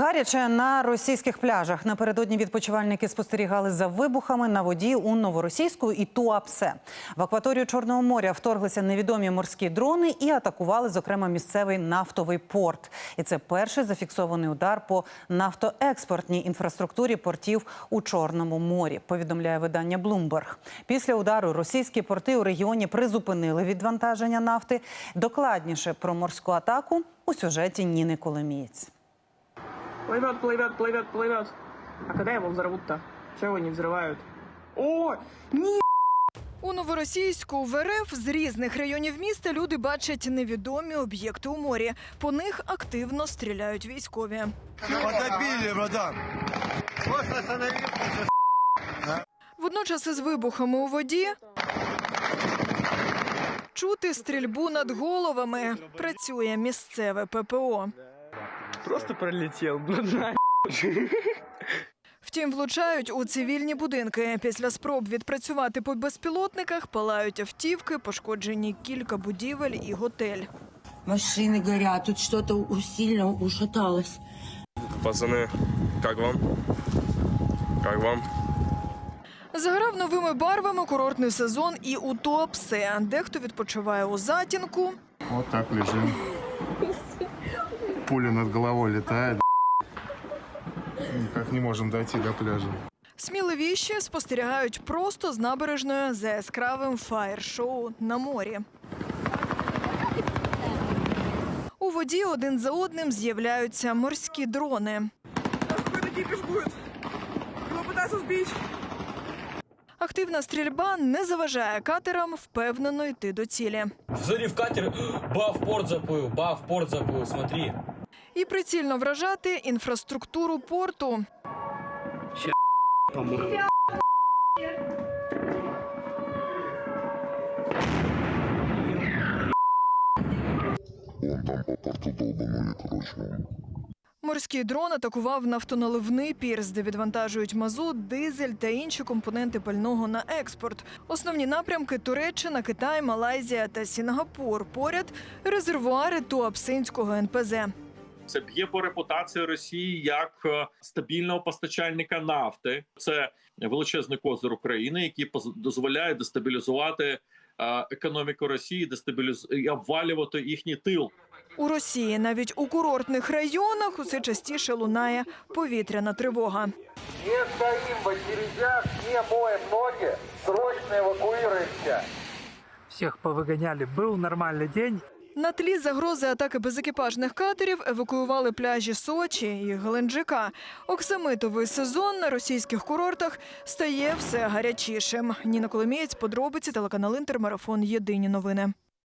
Гаряче на російських пляжах напередодні відпочивальники спостерігали за вибухами на воді у новоросійську і Туапсе. В акваторію Чорного моря вторглися невідомі морські дрони і атакували, зокрема, місцевий нафтовий порт. І це перший зафіксований удар по нафтоекспортній інфраструктурі портів у Чорному морі. Повідомляє видання Bloomberg. Після удару російські порти у регіоні призупинили відвантаження нафти. Докладніше про морську атаку у сюжеті Ніни Коломієць. Плывет, плывет, плывет, плывет. А когда его взорвут-то? Чего его не взрывают? О, не У новоросійську в РФ з різних районів міста люди бачать невідомі об'єкти у морі. По них активно стріляють військові. Подобили, братан. Водночас із вибухами у воді чути стрільбу над головами. Працює місцеве ППО. просто пролетел. Ну. Втім, влучають у цивільні будинки. Після спроб відпрацювати по безпілотниках палають автівки, пошкоджені кілька будівель і готель. Машины горят, тут что-то у- сильно ушаталось. Пацаны, как вам? Как вам? Заграв новими барвами курортний сезон і у Туапсе. Дехто відпочиває у затінку, Вот так лежим. Пуля над головой летает. Никак не можем дойти до пляжа. Сміливіші спостерігають просто з набережною за яскравим фаєр-шоу на морі. У воді один за одним з'являються морські дрони. Активна стрільба не заважає катерам впевнено йти до цілі. Зорів катер, бах, порт заплив, бах, порт заплив, смотри. І прицільно вражати інфраструктуру порту. Морський дрон атакував нафтоналивний пірс, де відвантажують мазут, дизель та інші компоненти пального на експорт. Основні напрямки Туреччина, Китай, Малайзія та Сінгапур. Поряд резервуари Туапсинського НПЗ. Це б'є по репутації Росії як е, стабільного постачальника нафти. Це величезний козир України, який поз- дозволяє дестабілізувати е, економіку Росії, дестабіліз... і обвалювати їхній тил. У Росії навіть у курортних районах усе частіше лунає повітряна тривога. Не стоим в очередях, не моем ноги. Срочно эвакуируемся. Всех повыгоняли. Был нормальный день. На тлі загрози атаки безекіпажних катерів евакуювали пляжі Сочі і Геленджика. Оксамитовий сезон на російських курортах стає все гарячішим. Ніна Коломієць, подробиці, телеканал Інтермарафон. Єдині новини.